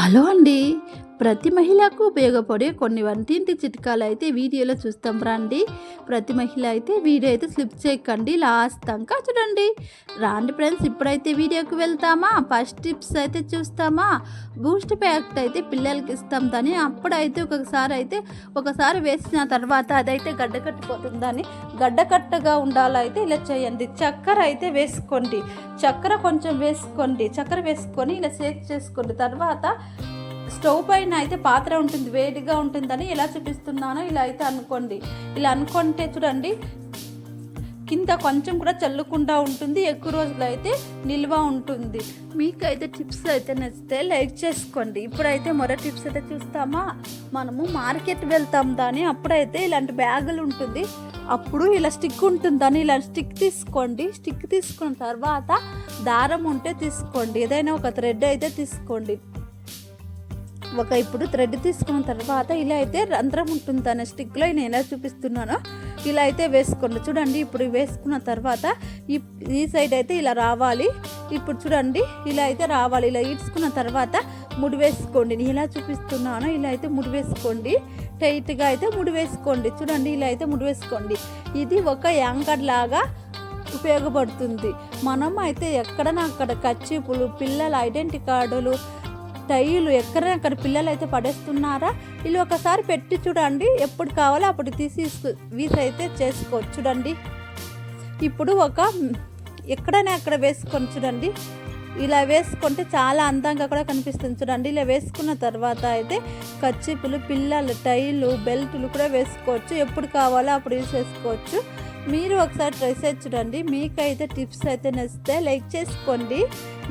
Hello అండి. ప్రతి మహిళకు ఉపయోగపడే కొన్ని వంటింటి చిట్కాలు అయితే వీడియోలో చూస్తాం. రండి. ప్రతి మహిళ అయితే వీడియో అయితే స్లిప్ చేయకండి. లాస్ట్ దాకా చూడండి. రాండి ఫ్రెండ్స్ ఇప్పుడైతే వీడియోకి వెళ్తామా? ఫస్ట్ టిప్స్ అయితే చూస్తామా? బూస్ట్ ప్యాక్ట్ అయితే పిల్లలకి ఇస్తాం దాన్ని. అప్పుడైతే ఒకసారి అయితే ఒకసారి వేసిన తర్వాత అదైతే గడ్డ కట్టిపోతుందని గడ్డ కట్టగా ఉండాలైతే ఇలా చేయండి. చక్కెర అయితే వేసుకోండి. చక్కెర కొంచెం వేసుకోండి. చక్కెర వేసుకొని ఇలా షేక్ చేసుకోండి తర్వాత స్టవ్ పైన అయితే పాత్ర ఉంటుంది వేడిగా ఉంటుందని ఎలా చూపిస్తున్నానో ఇలా అయితే అనుకోండి. ఇలా అనుకుంటే చూడండి కింద కొంచెం కూడా చల్లకుండా ఉంటుంది ఎక్కువ రోజులు అయితే నిల్వ ఉంటుంది. మీకైతే టిప్స్ అయితే నచ్చితే లైక్ చేసుకోండి. ఇప్పుడైతే మరో టిప్స్ అయితే చూస్తామా? మనము మార్కెట్ వెళ్తాం దాని అప్పుడైతే ఇలాంటి బ్యాగులు ఉంటుంది. అప్పుడు ఇలా స్టిక్ ఉంటుందని ఇలా స్టిక్ తీసుకోండి. స్టిక్ తీసుకున్న తర్వాత దారం ఉంటే తీసుకోండి. ఏదైనా ఒక థ్రెడ్ అయితే తీసుకోండి. ఒక ఇప్పుడు థ్రెడ్ తీసుకున్న తర్వాత ఇలా అయితే రంధ్రం ఉంటుంది అనే స్టిక్లో నేను ఎలా చూపిస్తున్నానో ఇలా అయితే వేసుకోండి. చూడండి ఇప్పుడు వేసుకున్న తర్వాత ఈ ఈ సైడ్ అయితే ఇలా రావాలి. ఇప్పుడు చూడండి ఇలా అయితే రావాలి. ఇలా ఈడ్చుకున్న తర్వాత ముడి వేసుకోండి. నేను ఇలా చూపిస్తున్నానో ఇలా అయితే ముడి వేసుకోండి. టైట్గా అయితే ముడి వేసుకోండి. చూడండి ఇలా అయితే ముడి వేసుకోండి. ఇది ఒక యాంకర్ లాగా ఉపయోగపడుతుంది. మనం అయితే ఎక్కడన్నా అక్కడ కచ్చిపులు పిల్లల ఐడెంటిటీ కార్డులు టైలు ఎక్కడైనా అక్కడ పిల్లలు అయితే పడేస్తున్నారా? వీళ్ళు ఒకసారి పెట్టి చూడండి. ఎప్పుడు కావాలో అప్పుడు తీసి వీసైతే అయితే చేసుకోవచ్చు చూడండి. ఇప్పుడు ఒక ఎక్కడైనా అక్కడ వేసుకొని చూడండి. ఇలా వేసుకుంటే చాలా అందంగా కూడా కనిపిస్తుంది చూడండి. ఇలా వేసుకున్న తర్వాత అయితే కచ్చిపులు పిల్లలు టైలు బెల్టులు కూడా వేసుకోవచ్చు. ఎప్పుడు కావాలో అప్పుడు యూస్ చేసుకోవచ్చు. మీరు ఒకసారి ట్రై చేసి చూడండి. మీకైతే టిప్స్ అయితే నచ్చితే లైక్ చేసుకోండి.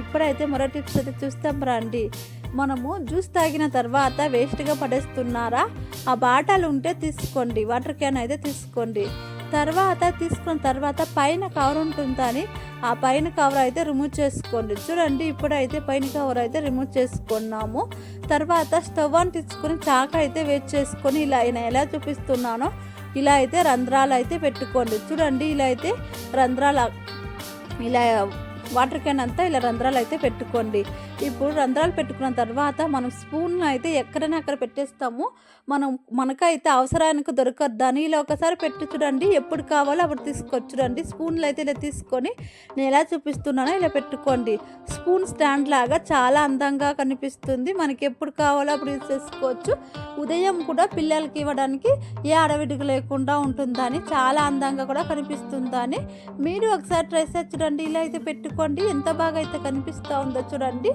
ఇప్పుడైతే మరో టిప్స్ అయితే చూస్తాం రండి. మనము జ్యూస్ తాగిన తర్వాత వేస్ట్గా పడేస్తున్నారా? ఆ బాటలు ఉంటే తీసుకోండి వాటర్ క్యాన్ అయితే తీసుకోండి. తర్వాత తీసుకున్న తర్వాత పైన కవర్ ఉంటుందని ఆ పైన కవర్ అయితే రిమూవ్ చేసుకోండి. చూడండి ఇప్పుడైతే పైన కవర్ అయితే రిమూవ్ చేసుకున్నాము. తర్వాత స్టవ్ అని తీసుకొని చాక అయితే వేస్ట్ చేసుకొని ఇలా నేను ఎలా చూపిస్తున్నానో ఇలా అయితే రంధ్రాలు అయితే పెట్టుకోండి. చూడండి ఇలా అయితే రంధ్రాలు ఇలా వాటర్ క్యాన్ అంతా ఇలా రంధ్రాలు అయితే పెట్టుకోండి. ఇప్పుడు రంధ్రాలు పెట్టుకున్న తర్వాత మనం స్పూన్ అయితే ఎక్కడైనా అక్కడ పెట్టేస్తాము. మనం మనకైతే అవసరానికి దొరకద్దని ఇలా ఒకసారి పెట్టి చూడండి ఎప్పుడు కావాలో అప్పుడు తీసుకోవచ్చు చూడండి స్పూన్లు అయితే ఇలా తీసుకొని నేను ఎలా చూపిస్తున్నానో ఇలా పెట్టుకోండి. స్పూన్ స్టాండ్ లాగా చాలా అందంగా కనిపిస్తుంది. మనకి ఎప్పుడు కావాలో అప్పుడు యూజ్ చేసుకోవచ్చు. ఉదయం కూడా పిల్లలకి ఇవ్వడానికి ఏ అడవిడుగు లేకుండా ఉంటుందని చాలా అందంగా కూడా కనిపిస్తుందని. మీరు ఒకసారి ట్రై చేసి చూడండి. ఇలా అయితే పెట్టుకోండి ఎంత బాగా అయితే కనిపిస్తూ ఉందో చూడండి.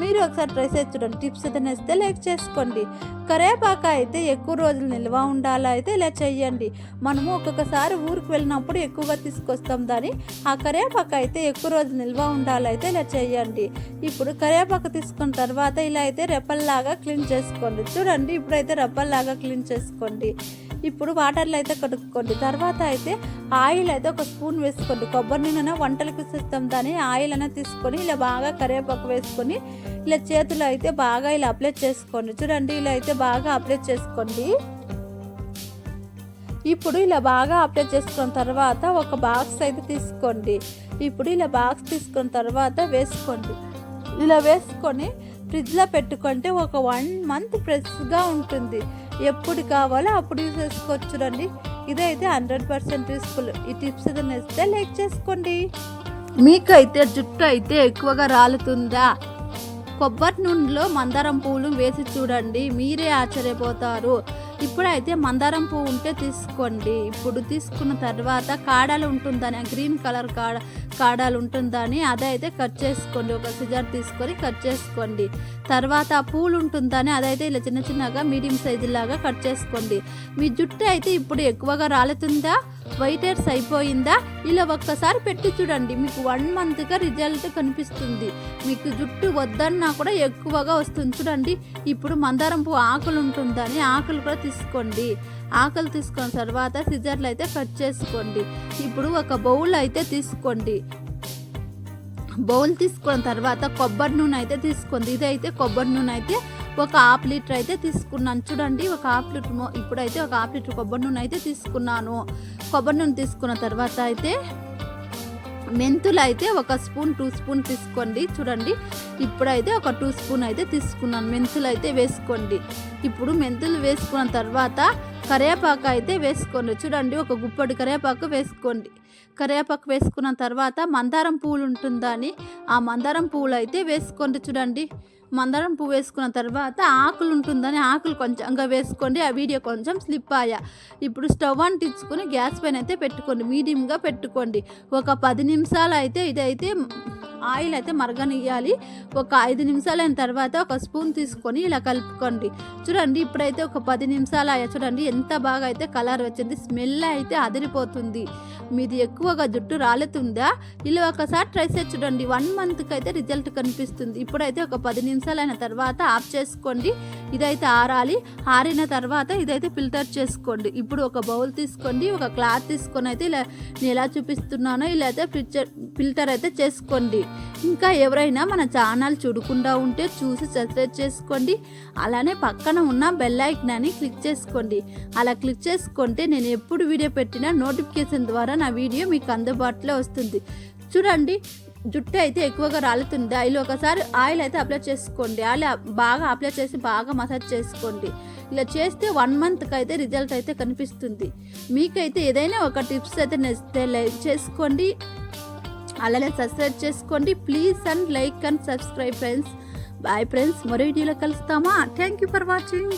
మీరు ఒకసారి ట్రై చేసి చూడండి. టిప్స్ అయితే నచ్చితే లైక్ చేసుకోండి. కరేపాక అయితే ఎక్కువ రోజులు నిల్వ ఉండాలా అయితే ఇలా చేయండి మనము ఒక్కొక్కసారి ఊరికి వెళ్ళినప్పుడు ఎక్కువగా తీసుకొస్తాం దాన్ని. ఆ కరేపాక అయితే ఎక్కువ రోజులు నిల్వ ఉండాలా అయితే ఇలా చేయండి ఇప్పుడు కరేపాక తీసుకున్న తర్వాత ఇలా అయితే రెప్పల్లాగా క్లీన్ చేసుకోండి. చూడండి ఇప్పుడైతే రెప్పల్లాగా క్లీన్ చేసుకోండి. ఇప్పుడు వాటర్లో అయితే కడుక్కోండి. తర్వాత అయితే ఆయిల్ అయితే ఒక స్పూన్ వేసుకోండి. కొబ్బరి నూనె వంటలకు ఇస్తాం దాన్ని. ఆయిల్ అనేది తీసుకొని ఇలా బాగా కరివేపాకు వేసుకొని ఇలా చేతులు అయితే బాగా ఇలా అప్లై చేసుకోండి. చూడండి ఇలా అయితే బాగా అప్లై చేసుకోండి. ఇప్పుడు ఇలా బాగా అప్లై చేసుకున్న తర్వాత ఒక బాక్స్ అయితే తీసుకోండి. ఇప్పుడు ఇలా బాక్స్ తీసుకున్న తర్వాత వేసుకోండి. ఇలా వేసుకొని ఫ్రిడ్జ్లో పెట్టుకుంటే ఒక వన్ మంత్ ఫ్రెష్గా ఉంటుంది. ఎప్పుడు కావాలో అప్పుడు యూజ్ చేసుకోవచ్చు రండి ఇదైతే హండ్రెడ్ పర్సెంట్ యూస్ఫుల్ ఈ టిప్స్ ఏదైనా ఇస్తే లైక్ చేసుకోండి. మీకైతే జుట్టు అయితే ఎక్కువగా రాలుతుందా? కొబ్బరి నూనెలో మందారం పువ్వులు వేసి చూడండి మీరే ఆశ్చర్యపోతారు. ఇప్పుడైతే మందారం పువ్వు ఉంటే తీసుకోండి. ఇప్పుడు తీసుకున్న తర్వాత కాడలు ఉంటుందని గ్రీన్ కలర్ కాడ కాడలు ఉంటుందని అదైతే కట్ చేసుకోండి. ఒక సిజర్ తీసుకొని కట్ చేసుకోండి. తర్వాత ఆ పూలు ఉంటుందని అదైతే ఇలా చిన్న చిన్నగా మీడియం సైజు లాగా కట్ చేసుకోండి. మీ జుట్టు అయితే ఇప్పుడు ఎక్కువగా రాలుతుందా? వైట్ హెయిర్స్ అయిపోయిందా? ఇలా ఒక్కసారి పెట్టి చూడండి. మీకు వన్ మంత్గా రిజల్ట్ కనిపిస్తుంది. మీకు జుట్టు వద్దన్నా కూడా ఎక్కువగా వస్తుంది. చూడండి ఇప్పుడు మందారం పువ్వు ఆకులు ఉంటుందని ఆకులు కూడా తీసుకోండి. ఆకలి తీసుకున్న తర్వాత సిజర్లు అయితే కట్ చేసుకోండి. ఇప్పుడు ఒక బౌల్ అయితే తీసుకోండి. బౌల్ తీసుకున్న తర్వాత కొబ్బరి నూనె అయితే తీసుకోండి. ఇదైతే కొబ్బరి నూనె అయితే ఒక హాఫ్ లీటర్ అయితే తీసుకున్నాను. చూడండి ఒక హాఫ్ లీటర్ ఇప్పుడైతే ఒక హాఫ్ లీటర్ కొబ్బరి నూనె అయితే తీసుకున్నాను. కొబ్బరి నూనె తీసుకున్న తర్వాత అయితే మెంతులు అయితే ఒక స్పూన్ టూ స్పూన్ తీసుకోండి. చూడండి ఇప్పుడైతే ఒక టూ స్పూన్ అయితే తీసుకున్నాను. మెంతులు అయితే వేసుకోండి. ఇప్పుడు మెంతులు వేసుకున్న తర్వాత కరివేపాకు అయితే వేసుకోండి. చూడండి ఒక గుప్పటి కరివేపాకు వేసుకోండి. కరివేపాకు వేసుకున్న తర్వాత మందారం పువ్వులు ఉంటుందని ఆ మందారం పువ్వులు అయితే వేసుకోండి. చూడండి మందారం పువ్వు వేసుకున్న తర్వాత ఆకులు ఉంటుందని ఆకులు కొంచెంగా వేసుకోండి. ఆ వీడియో కొంచెం స్లిప్ అయ్యా. ఇప్పుడు స్టవ్ అంటించుకొని గ్యాస్ పైన అయితే పెట్టుకోండి. మీడియంగా పెట్టుకోండి. ఒక పది నిమిషాలు అయితే ఇదైతే ఆయిల్ అయితే మరగనియ్యాలి. ఒక ఐదు నిమిషాలు అయిన తర్వాత ఒక స్పూన్ తీసుకొని ఇలా కలుపుకోండి. చూడండి ఇప్పుడైతే ఒక పది నిమిషాలు అయ్యా. చూడండి ఎంత బాగా అయితే కలర్ వచ్చింది. స్మెల్ అయితే అదిరిపోతుంది. మీది ఎక్కువగా జుట్టు రాలుతుందా? ఇలా ఒకసారి ట్రై చేసి చూడండి. వన్ మంత్కి అయితే రిజల్ట్ కనిపిస్తుంది. ఇప్పుడైతే ఒక పది నిమిషాలైన తర్వాత ఆఫ్ చేసుకోండి. ఇదైతే ఆరాలి. ఆరిన తర్వాత ఇదైతే ఫిల్టర్ చేసుకోండి. ఇప్పుడు ఒక బౌల్ తీసుకోండి ఒక క్లాత్ తీసుకొని అయితే ఇలా నేను ఎలా చూపిస్తున్నానో ఇలా అయితే ఫిల్టర్ ఫిల్టర్ అయితే చేసుకోండి. ఇంకా ఎవరైనా మన ఛానల్ చూడకుండా ఉంటే చూసి సబ్స్క్రైబ్ చేసుకోండి. అలానే పక్కన ఉన్న బెల్ అని క్లిక్ చేసుకోండి. అలా క్లిక్ చేసుకుంటే నేను ఎప్పుడు వీడియో పెట్టినా నోటిఫికేషన్ ద్వారా నా వీడియో మీకు అందుబాటులో వస్తుంది. చూడండి జుట్టు అయితే ఎక్కువగా రాలుతుంది. ఆయిల్ ఒకసారి ఆయిల్ అయితే అప్లై చేసుకోండి. ఆయిల్ బాగా అప్లై చేసి బాగా మసాజ్ చేసుకోండి. ఇలా చేస్తే వన్ మంత్కి అయితే రిజల్ట్ అయితే కనిపిస్తుంది. మీకైతే ఏదైనా ఒక టిప్స్ అయితే నచ్చితే లైక్ చేసుకోండి. అలానే సబ్స్క్రైబ్ చేసుకోండి. Please and like and subscribe friends bye friends మరో వీడియోలో కలుస్తామా? Thank you for watching